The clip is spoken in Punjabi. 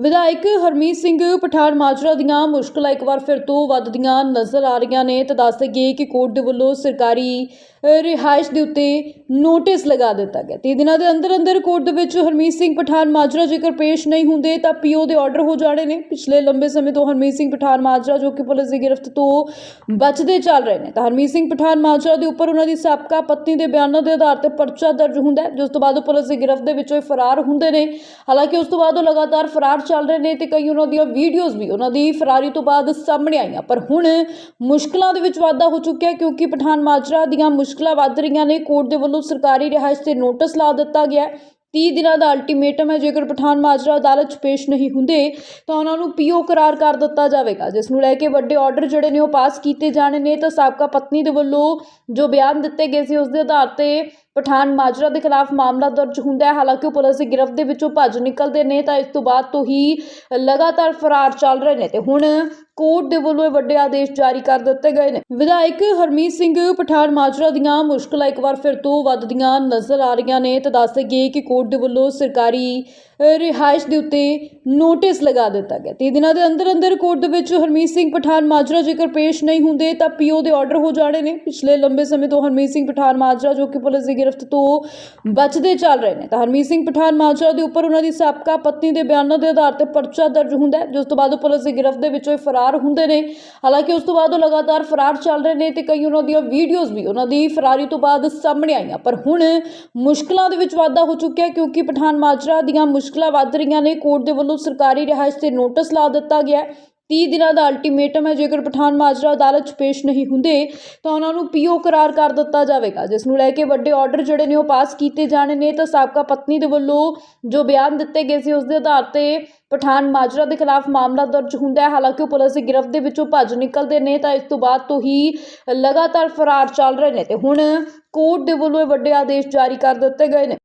ਵਿਧਾਇਕ ਹਰਮੀਤ ਸਿੰਘ ਪਠਾਨ ਮਾਜਰਾ ਦੀਆਂ ਮੁਸ਼ਕਲਾਂ ਇੱਕ ਵਾਰ ਫਿਰ ਤੋਂ ਵੱਧਦੀਆਂ ਨਜ਼ਰ ਆ ਰਹੀਆਂ ਨੇ ਤਾਂ ਦੱਸ ਦੇਈਏ ਕਿ ਕੋਰਟ ਦੇ ਵੱਲੋਂ ਸਰਕਾਰੀ ਰਿਹਾਇਸ਼ ਦੇ ਉੱਤੇ ਨੋਟਿਸ ਲਗਾ ਦਿੱਤਾ ਗਿਆ। ਤੇ ਦਿਨਾਂ ਦੇ ਅੰਦਰ ਅੰਦਰ ਕੋਰਟ ਦੇ ਵਿੱਚ ਹਰਮੀਤ ਸਿੰਘ ਪਠਾਨ ਮਾਜਰਾ ਜੇਕਰ ਪੇਸ਼ ਨਹੀਂ ਹੁੰਦੇ ਤਾਂ ਪੀਓ ਦੇ ਆਰਡਰ ਹੋ ਜਾਣੇ ਨੇ। ਪਿਛਲੇ ਲੰਬੇ ਸਮੇਂ ਤੋਂ ਹਰਮੀਤ ਸਿੰਘ ਪਠਾਨ ਮਾਜਰਾ ਜੋ ਕਿ ਪੁਲਿਸ ਦੀ ਗ੍ਰਿਫ਼ਤ ਤੋਂ ਬਚਦੇ ਚੱਲ ਰਹੇ ਨੇ ਤਾਂ ਹਰਮੀਤ ਸਿੰਘ ਪਠਾਨ ਮਾਜਰਾ ਦੇ ਉੱਪਰ ਉਹਨਾਂ ਦੀ ਸਾਬਕਾ ਪਤਨੀ ਦੇ ਬਿਆਨਾਂ ਦੇ ਆਧਾਰ ਤੇ ਪਰਚਾ ਦਰਜ ਹੁੰਦਾ ਹੈ। ਜਿਸ ਤੋਂ ਬਾਅਦ ਉਹ ਪੁਲਿਸ ਦੀ ਗ੍ਰਿਫ਼ਤ ਦੇ ਵਿੱਚੋਂ ਇਹ ਫਰਾਰ ਹੁੰਦੇ ਨੇ। ਹਾਲਾਂਕਿ ਉਸ ਤੋਂ ਬਾਅਦ ਉਹ ਲਗਾਤਾਰ ਫਰਾਰ ਚੱਲ ਰਹੇ ਨੇ ਤੇ ਕਈ ਉਹਨਾਂ ਦੀਆਂ ਵੀਡੀਓਜ਼ ਵੀ ਉਹਨਾਂ ਦੀ ਫਰਾਰੀ ਤੋਂ ਬਾਅਦ ਸਾਹਮਣੇ ਆਈਆਂ। ਪਰ ਹੁਣ ਮੁਸ਼ਕਲਾਂ ਦੇ ਵਿੱਚ ਵਾਧਾ ਹੋ ਚੁੱਕਿਆ ਕਿਉਂਕਿ ਪਠਾਨ ਮਾਜਰਾ ਦੀਆਂ ਮੁਸ਼ਕਲਾਂ ਵੱਧ ਰਹੀਆਂ ਨੇ। ਕੋਰਟ ਦੇ ਵੱਲੋਂ ਸਰਕਾਰੀ ਰਿਹਾਇਸ਼ ਤੇ ਨੋਟਿਸ ਲਾ ਦਿੱਤਾ ਗਿਆ ਹੈ। 30 ਦਿਨਾਂ ਦਾ ਅਲਟੀਮੇਟਮ ਹੈ, ਜੇਕਰ ਪਠਾਨ ਮਾਜਰਾ ਅਦਾਲਤ 'ਚ ਪੇਸ਼ ਨਹੀਂ ਹੁੰਦੇ, ਤਾਂ ਉਹਨਾਂ ਨੂੰ ਪੀਓ ਕਰਾਰ ਕਰ ਦਿੱਤਾ ਜਾਵੇਗਾ, ਜਿਸ ਨੂੰ ਲੈ ਕੇ ਵੱਡੇ ਆਰਡਰ ਜਿਹੜੇ ਨੇ ਉਹ ਪਾਸ ਕੀਤੇ ਜਾਣੇ ਨੇ। ਤਾਂ ਸਾਬਕਾ ਪਤਨੀ ਦੇ ਵੱਲੋਂ ਜੋ ਬਿਆਨ ਦਿੱਤੇ ਗਏ ਸੀ, ਉਸ ਦੇ ਆਧਾਰ ਤੇ ਪਠਾਨ ਮਾਜਰਾ ਦੇ ਖਿਲਾਫ ਮਾਮਲਾ ਦਰਜ ਹੁੰਦਾ ਹੈ। ਹਾਲਾਂਕਿ ਉਹ ਪੁਲਿਸ ਦੀ ਗ੍ਰਿਫ਼ਤ ਦੇ ਵਿੱਚੋਂ ਭੱਜ ਨਿਕਲਦੇ ਨੇ ਤਾਂ ਇਸ ਤੋਂ ਬਾਅਦ ਤੋਂ ਹੀ ਲਗਾਤਾਰ ਫਰਾਰ ਚੱਲ ਰਹੇ ਨੇ ਤੇ ਹੁਣ ਕੋਰਟ ਦੇ ਵੱਲੋਂ ਇਹ ਵੱਡੇ ਆਦੇਸ਼ ਜਾਰੀ ਕਰ ਦਿੱਤੇ ਗਏ ਨੇ। ਵਿਧਾਇਕ ਹਰਮੀਤ ਸਿੰਘ ਪਠਾਨ ਮਾਜਰਾ ਦੀਆਂ ਮੁਸ਼ਕਲਾਂ ਇੱਕ ਵਾਰ ਫਿਰ ਤੋਂ ਵੱਧਦੀਆਂ ਨਜ਼ਰ ਆ ਰਹੀਆਂ ਨੇ ਤੇ ਦੱਸ ਦੇਈਏ ਕਿ ਕੋਰਟ ਦੇ ਵੱਲੋਂ ਸਰਕਾਰੀ ਰਿਹਾਇਸ਼ ਦੇ ਉੱਤੇ ਨੋਟਿਸ ਲਗਾ ਦਿੱਤਾ ਗਿਆ। ਤੇ ਦਿਨਾਂ ਦੇ ਅੰਦਰ ਅੰਦਰ ਕੋਰਟ ਦੇ ਵਿੱਚ ਹਰਮੀਤ ਸਿੰਘ ਪਠਾਨ ਮਾਜਰਾ ਜੇਕਰ ਪੇਸ਼ ਨਹੀਂ ਹੁੰਦੇ ਤਾਂ ਪੀਓ ਦੇ ਆਰਡਰ ਹੋ ਜਾਣੇ ਨੇ। ਪਿਛਲੇ ਲੰਬੇ ਸਮੇਂ ਤੋਂ ਹਰਮੀਤ ਸਿੰਘ ਪਠਾਨ ਮਾਜਰਾ ਜੋ ਕਿ ਪੁਲਿਸ ਦੀ ਗਿਰਫਤ ਤੋਂ ਬਚਦੇ ਚੱਲ ਰਹੇ ਨੇ। ਤਾਂ ਹਰਮੀਤ ਸਿੰਘ ਪਠਾਨ ਮਾਜਰਾ ਦੇ ਉੱਪਰ ਉਹਨਾਂ ਦੀ ਸਾਬਕਾ ਪਤਨੀ ਦੇ ਬਿਆਨਾਂ ਦੇ ਆਧਾਰ ਤੇ ਪਰਚਾ ਦਰਜ ਹੁੰਦਾ ਹੈ, ਜਿਸ ਤੋਂ ਬਾਅਦ ਪੁਲਿਸ ਦੀ ਗਿਰਫਤ ਦੇ ਵਿੱਚੋਂ ਫਰਾਰ ਫਰਾਰ ਹੁੰਦੇ ਨੇ। ਹਾਲਾਂਕਿ ਉਸ ਤੋਂ ਬਾਅਦ ਉਹ ਲਗਾਤਾਰ ਫਰਾਰ ਚੱਲ ਰਹੇ ਨੇ ਤੇ ਕਈ ਉਹਨਾਂ ਦੀਆਂ ਵੀਡੀਓਜ਼ ਵੀ ਉਹਨਾਂ ਦੀ ਫਰਾਰੀ ਤੋਂ ਬਾਅਦ ਸਾਹਮਣੇ ਆਈਆਂ। ਪਰ ਹੁਣ ਮੁਸ਼ਕਲਾਂ ਦੇ ਵਿੱਚ ਵਾਧਾ ਹੋ ਚੁੱਕਿਆ ਕਿਉਂਕਿ ਪਠਾਨ ਮਾਜਰਾ ਦੀਆਂ ਮੁਸ਼ਕਲਾਂ ਵੱਧ ਰਹੀਆਂ ਨੇ। ਕੋਰਟ ਦੇ ਵੱਲੋਂ ਸਰਕਾਰੀ ਰਿਹਾਇਸ਼ ਤੇ ਨੋਟਿਸ ਲਾ ਦਿੱਤਾ ਗਿਆ ਹੈ। 30 ਦਿਨਾਂ ਦਾ ਅਲਟੀਮੇਟਮ ਹੈ, ਜੇਕਰ ਪਠਾਨ ਮਾਜਰਾ ਅਦਾਲਤ 'ਚ ਪੇਸ਼ ਨਹੀਂ ਹੁੰਦੇ, ਤਾਂ ਉਹਨਾਂ ਨੂੰ ਪੀਓ ਕਰਾਰ ਕਰ ਦਿੱਤਾ ਜਾਵੇਗਾ, ਜਿਸ ਨੂੰ ਲੈ ਕੇ ਵੱਡੇ ਆਰਡਰ ਜਿਹੜੇ ਨੇ ਉਹ ਪਾਸ ਕੀਤੇ ਜਾਣੇ ਨੇ। ਤਾਂ ਸਾਬਕਾ ਪਤਨੀ ਦੇ ਵੱਲੋਂ ਜੋ ਬਿਆਨ ਦਿੱਤੇ ਗਏ ਸੀ, ਉਸ ਦੇ ਆਧਾਰ ਤੇ ਪਠਾਨ ਮਾਜਰਾ ਦੇ ਖਿਲਾਫ ਮਾਮਲਾ ਦਰਜ ਹੁੰਦਾ ਹੈ। ਹਾਲਾਂਕਿ ਉਹ ਪੁਲਿਸ ਦੀ ਗ੍ਰਿਫ਼ਤ ਦੇ ਵਿੱਚੋਂ ਭੱਜ ਨਿਕਲਦੇ ਨੇ ਤਾਂ ਇਸ ਤੋਂ ਬਾਅਦ ਤੋਂ ਹੀ ਲਗਾਤਾਰ ਫਰਾਰ ਚੱਲ ਰਹੇ ਨੇ ਤੇ ਹੁਣ ਕੋਰਟ ਦੇ ਵੱਲੋਂ ਇਹ ਵੱਡੇ ਆਦੇਸ਼ ਜਾਰੀ ਕਰ ਦਿੱਤੇ ਗਏ ਨੇ।